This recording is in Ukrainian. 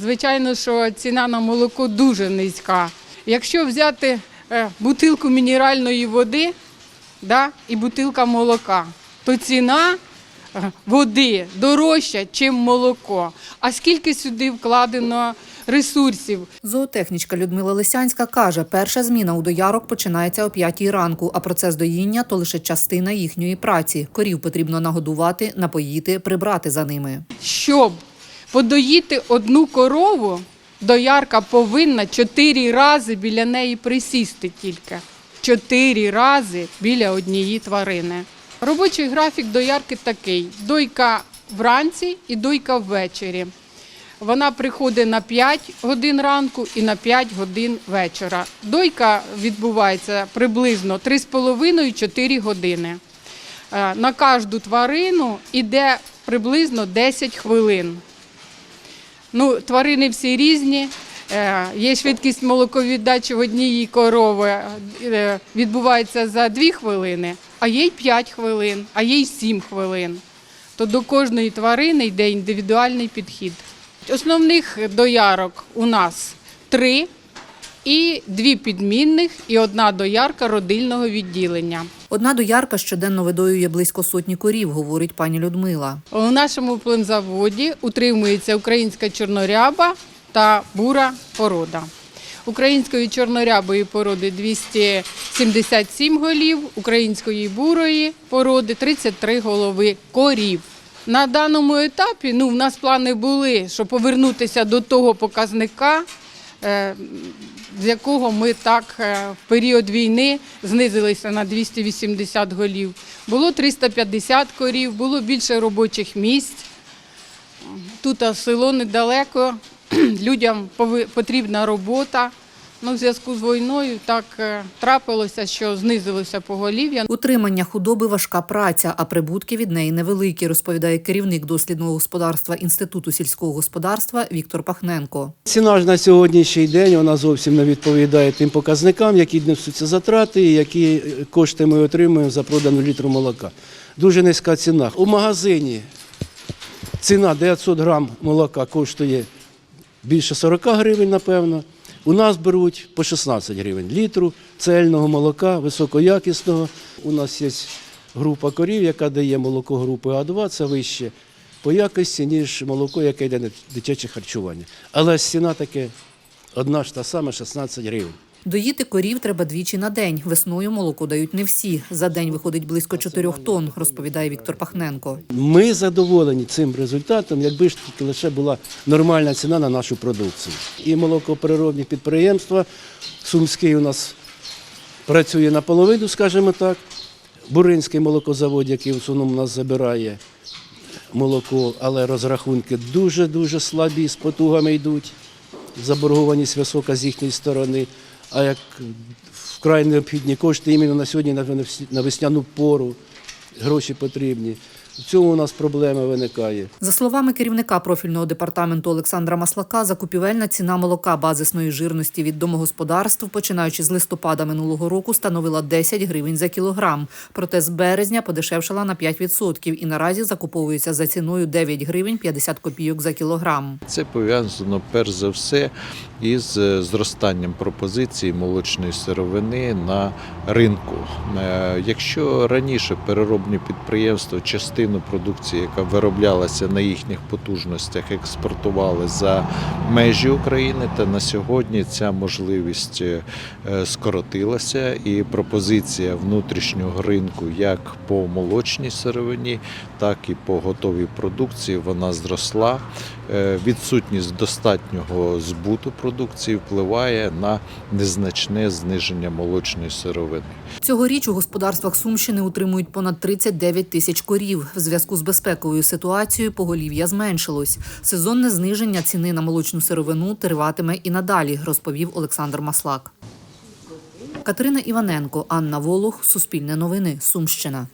Звичайно, що ціна на молоко дуже низька. Якщо взяти е, бутилку мінеральної води да, і бутилка молока, то ціна е, води дорожча, ніж молоко. А скільки сюди вкладено ресурсів? Зоотехнічка Людмила Лисянська каже, перша зміна у доярок починається о 5 ранку, а процес доїння то лише частина їхньої праці. Корів потрібно нагодувати, напоїти, прибрати за ними. Щоб подоїти одну корову, доярка повинна чотири рази біля неї присісти тільки. Чотири рази біля однієї тварини. Робочий графік доярки такий: дойка вранці і дойка ввечері. Вона приходить на 5 годин ранку і на 5 годин вечора. Дойка відбувається приблизно 3,5-4 години. Е, На кожну тварину йде приблизно 10 хвилин. Ну, тварини всі різні. Е, Є швидкість молоковіддачі в одній корови е, відбувається за 2 хвилини, а є й 5 хвилин, а є й 7 хвилин. То до кожної тварини йде індивідуальний підхід. Основних доярок у нас три і дві підмінних, і одна доярка родильного відділення. Одна доярка щоденно видоює близько сотні корів, говорить пані Людмила. У нашому племзаводі утримується українська чорноряба та бура порода. Української чорнорябої породи 277 голів, української бурої породи 33 голови корів. На даному етапі ну, в нас плани були, щоб повернутися до того показника, з якого ми так е, в період війни знизилися на 280 голів. Було 350 корів, було більше робочих місць. Тут село недалеко, людям потрібна робота. Ну, в зв'язку з війною так е, трапилося, що знизилося поголів'я. Утримання худоби важка праця, а прибутки від неї невеликі, розповідає керівник дослідного господарства Інституту сільського господарства Віктор Пахненко. Ціна ж на сьогоднішній день вона зовсім не відповідає тим показникам, які несуться затрати, і які кошти ми отримуємо за продану літру молока. Дуже низька ціна. У магазині ціна 900 грам молока коштує більше 40 гривень, напевно. У нас беруть по 16 гривень літру цельного молока, високоякісного. У нас є група корів, яка дає молоко групи А2, це вище по якості, ніж молоко, яке йде на дитяче харчування. Але ціна таке одна ж та сама 16 гривень. Доїти корів треба двічі на день. Весною молоко дають не всі. За день виходить близько 4 тонн, розповідає Віктор Пахненко. Ми задоволені цим результатом, якби ж тільки лише була нормальна ціна на нашу продукцію. І молокопереробні підприємства, Сумський у нас працює наполовину, скажімо так. Буринський молокозавод, який в основному нас забирає молоко, але розрахунки дуже-дуже слабі, з потугами йдуть. Заборгованість висока з їхньої сторони. А як вкрай необхідні кошти іменно на сьогодні, на весняну пору, гроші потрібні. В цьому у нас проблема виникає. За словами керівника профільного департаменту Олександра Маслака, закупівельна ціна молока базисної жирності від домогосподарств, починаючи з листопада минулого року, становила 10 гривень за кілограм. Проте з березня подешевшала на 5% і наразі закуповується за ціною 9 гривень 50 копійок за кілограм. Це пов'язано перш за все із е, зростанням пропозиції молочної сировини на ринку. Е, Якщо раніше переробні підприємства частину продукції, яка вироблялася на їхніх потужностях, експортували за межі України, то на сьогодні ця можливість е, скоротилася, і пропозиція внутрішнього ринку як по молочній сировині, так і по готовій продукції вона зросла. Відсутність достатнього збуту продукції впливає на незначне зниження молочної сировини. Цьогоріч у господарствах Сумщини утримують понад 39 тисяч корів. В зв'язку з безпековою ситуацією поголів'я зменшилось. Сезонне зниження ціни на молочну сировину триватиме і надалі, розповів Олександр Маслак. Катерина Іваненко, Анна Волох, Суспільне новини, Сумщина.